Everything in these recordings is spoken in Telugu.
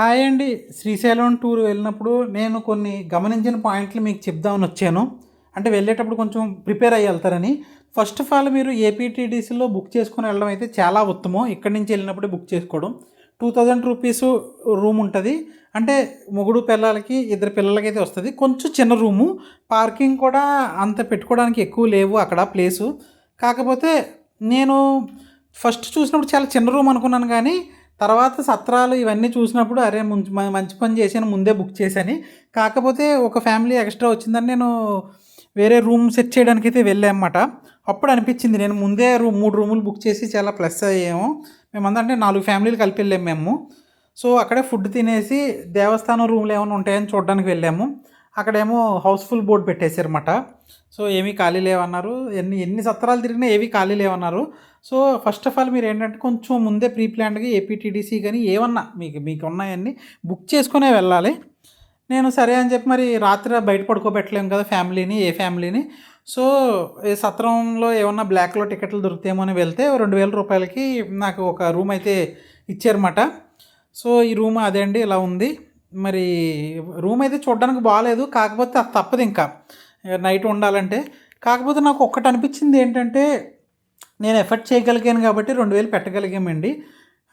హాయ్ అండి. శ్రీశైలం టూర్ వెళ్ళినప్పుడు నేను కొన్ని గమనించిన పాయింట్లు మీకు చెప్దామని వచ్చాను. అంటే వెళ్ళేటప్పుడు కొంచెం ప్రిపేర్ అయ్యి వెళ్తారని. ఫస్ట్ ఆఫ్ ఆల్ మీరు ఏపీటీడీసీలో బుక్ చేసుకొని వెళ్ళడం అయితే చాలా ఉత్తమం. ఇక్కడి నుంచి వెళ్ళినప్పుడే బుక్ చేసుకోవడం. టూ థౌజండ్ రూపీస్ రూమ్ ఉంటుంది. అంటే మొగుడు పిల్లలకి ఇద్దరు పిల్లలకి అయితే వస్తుంది. కొంచెం చిన్న రూము. పార్కింగ్ కూడా అంత పెట్టుకోవడానికి ఎక్కువ లేవు అక్కడ ప్లేసు. కాకపోతే నేను ఫస్ట్ చూసినప్పుడు చాలా చిన్న రూమ్ అనుకున్నాను కానీ తర్వాత సత్రాలు ఇవన్నీ చూసినప్పుడు అరే ముంచ్- మంచి పని చేశాను ముందే బుక్ చేశాను. కాకపోతే ఒక ఫ్యామిలీ ఎక్స్ట్రా వచ్చిందని నేను వేరే రూమ్ సెట్ చేయడానికి అయితే వెళ్ళామన్నమాట అప్పుడు అనిపించింది నేను ముందే రూమ్ మూడు రూములు బుక్ చేసి చాలా ప్లస్ అయ్యాము. మేమంతా అంటే నాలుగు ఫ్యామిలీలు కలిపి వెళ్ళాము మేము. సో అక్కడే ఫుడ్ తినేసి దేవస్థానం రూమ్లు ఏమైనా ఉంటాయని చూడడానికి వెళ్ళాము. అక్కడేమో హౌస్ఫుల్ బోర్డు పెట్టేశారన్నమాట. సో ఏమీ ఖాళీ లేవన్నారు. ఎన్ని ఎన్ని సత్రాలు తిరిగినా ఏవి ఖాళీ లేవన్నారు. సో ఫస్ట్ ఆఫ్ ఆల్ మీరు ఏంటంటే కొంచెం ముందే ప్రీ ప్లాన్డ్గా ఏపీటీడీసీ కానీ ఏమన్నా మీకు మీకు ఉన్నాయన్నీ బుక్ చేసుకునే వెళ్ళాలి. నేను సరే అని చెప్పి మరి రాత్రి బయట పడుకోబెట్టలేము కదా ఫ్యామిలీని ఏ ఫ్యామిలీని. సో ఈ సత్రంలో ఏమన్నా బ్లాక్లో టికెట్లు దొరుకుతాయేమో అని వెళ్తే రెండు వేల రూపాయలకి నాకు ఒక రూమ్ అయితే ఇచ్చారన్నమాట. సో ఈ రూమ్ అదే అండి ఇలా ఉంది. మరి రూమ్ అయితే చూడడానికి బాగాలేదు కాకపోతే అది తప్పదు ఇంకా. నైట్ ఉండాలంటే. కాకపోతే నాకు ఒక్కటి అనిపించింది ఏంటంటే నేను ఎఫర్ట్ చేయగలిగాను కాబట్టి రెండు వేలు పెట్టగలిగామండి.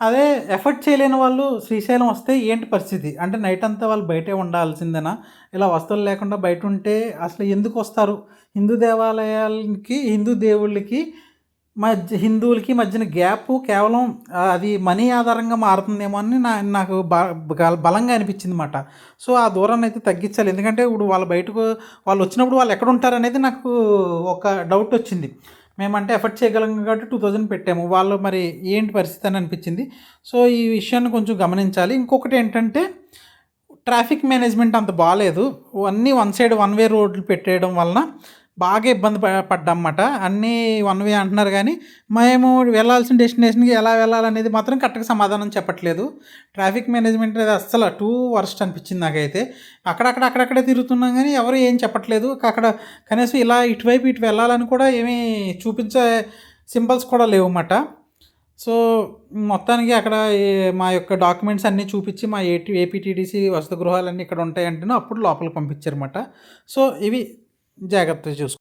అదే ఎఫర్ట్ చేయలేని వాళ్ళు శ్రీశైలం వస్తే ఏంటి పరిస్థితి? అంటే నైట్ అంతా వాళ్ళు బయటే ఉండాల్సిందేనా? ఇలా వస్తువులు లేకుండా బయట ఉంటే అసలు ఎందుకు వస్తారు? హిందూ దేవాలయాలకి హిందూ దేవుళ్ళకి మధ్య హిందువులకి మధ్యన గ్యాప్ కేవలం అది మనీ ఆధారంగా మారుతుందేమో అని నా నాకు బ- బలంగా అనిపించింది అనమాట సో ఆ దూరాన్ని అయితే తగ్గించాలి. ఎందుకంటే ఇప్పుడు వాళ్ళు బయటకు వాళ్ళు వచ్చినప్పుడు వాళ్ళు ఎక్కడ ఉంటారు అనేది నాకు ఒక డౌట్ వచ్చింది. మేమంటే ఎఫర్ట్ చేయగలం కాబట్టి టూ థౌజండ్ పెట్టాము. వాళ్ళు మరి ఏంటి పరిస్థితి అని అనిపించింది. సో ఈ విషయాన్ని కొంచెం గమనించాలి. ఇంకొకటి ఏంటంటే ట్రాఫిక్ మేనేజ్మెంట్ అంత బాగాలేదు అన్నీ వన్ సైడ్ వన్ వే రోడ్లు పెట్టేయడం వలన బాగా ఇబ్బంది ప పడ్డామన్నమాట అన్నీ వన్ వే అంటున్నారు కానీ మేము వెళ్ళాల్సిన డెస్టినేషన్కి ఎలా వెళ్ళాలనేది మాత్రం కరెక్ట్గా సమాధానం చెప్పట్లేదు. ట్రాఫిక్ మేనేజ్మెంట్ అనేది అస్సలు టూ వర్స్ట్ అనిపించింది నాకైతే. అక్కడక్కడ అక్కడక్కడే తిరుగుతున్నాం కానీ ఎవరు ఏం చెప్పట్లేదు. అక్కడ కనీసం ఇలా ఇటువైపు ఇటు వెళ్ళాలని కూడా ఏమీ చూపించే సింబల్స్ కూడా లేవు అన్నమాట సో మొత్తానికి అక్కడ మా యొక్క డాక్యుమెంట్స్ అన్నీ చూపించి మా ఏటీ ఏపీటీడీసీ వసతి గృహాలన్నీ ఇక్కడ ఉంటాయంటేనే అప్పుడు లోపలికి పంపించారన్నమాట. సో ఇవి জায়গাতে চুজ